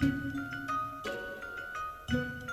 thank you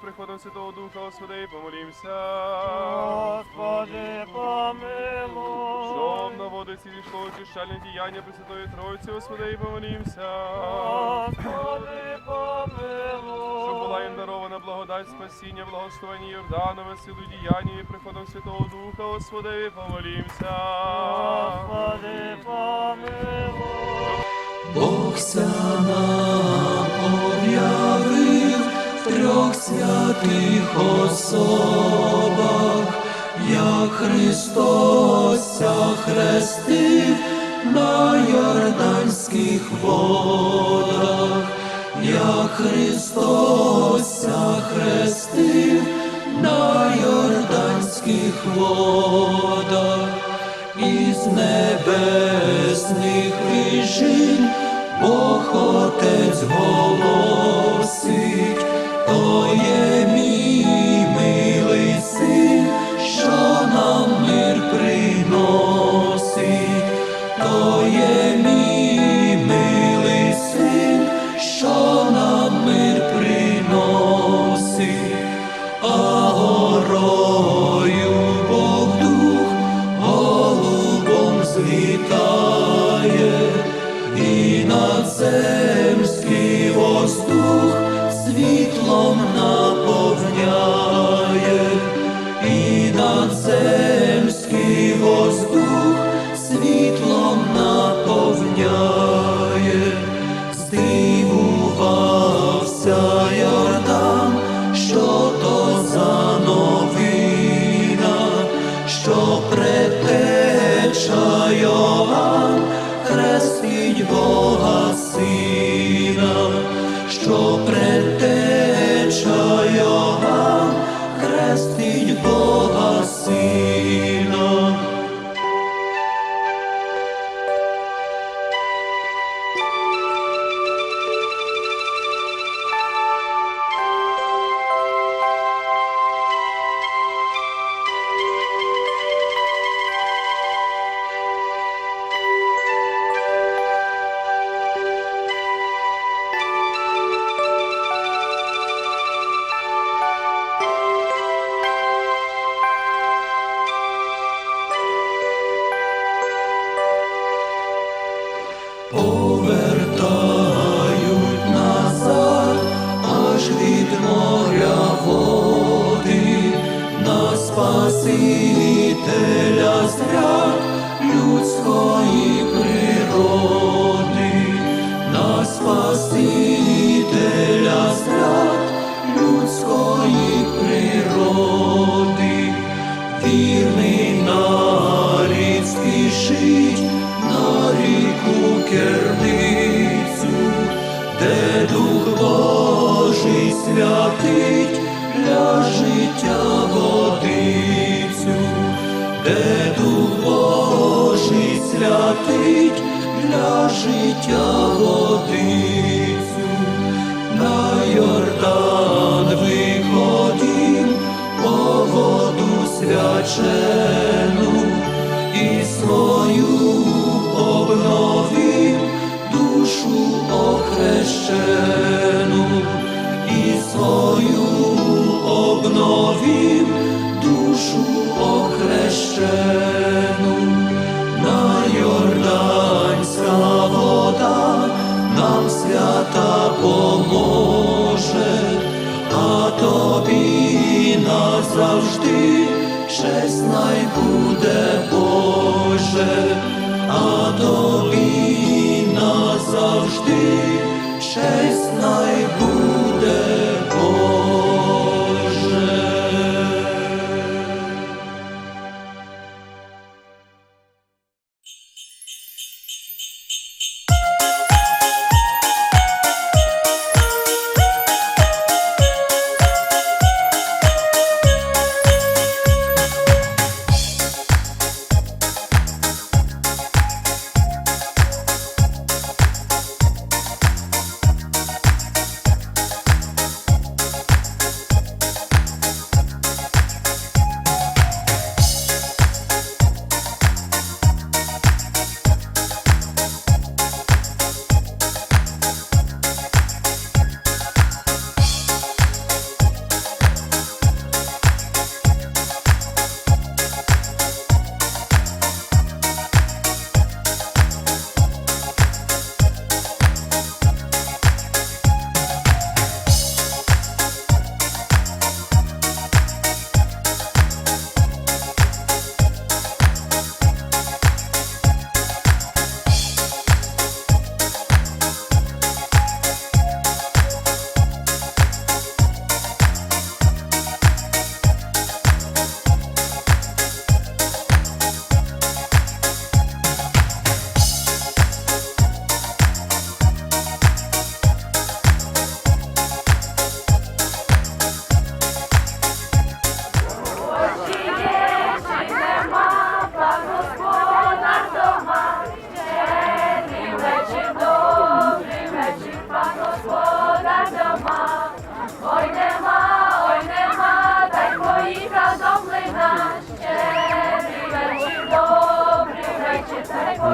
приходом Святого Духа, Господи, помолімся. Господи, помилуй. Щоб наводить цілі школи тішальне діяння Пресвятої Троїці, Господи, помолімся. Господи, помилуй. Щоб була їм дарована благодать спасіння, благословення Йорданове, силу діяння і приходом Святого Духа, Господи, помолімся. Господи, помилуй. Бог ся святих особах, як Христос хрестив на Йорданських водах, як Христос хрестив на Йорданських водах. Із небесних вишень Бог Отець голосить, Спасителя зряд людської природи, на Спасителя зряд людської природи, вірний нарід спішить на ріку керницю, де Дух Божий святить святить для життя водицю, най буде Боже, а тобі назавжди, щесть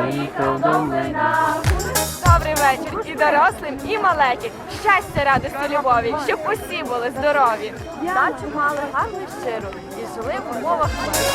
поїхав до мене. Добрий вечір і дорослим, і маленьким. Щастя, радості, любові, щоб усі були здорові. Дачу мали гарну щиру і жили в умовах миру.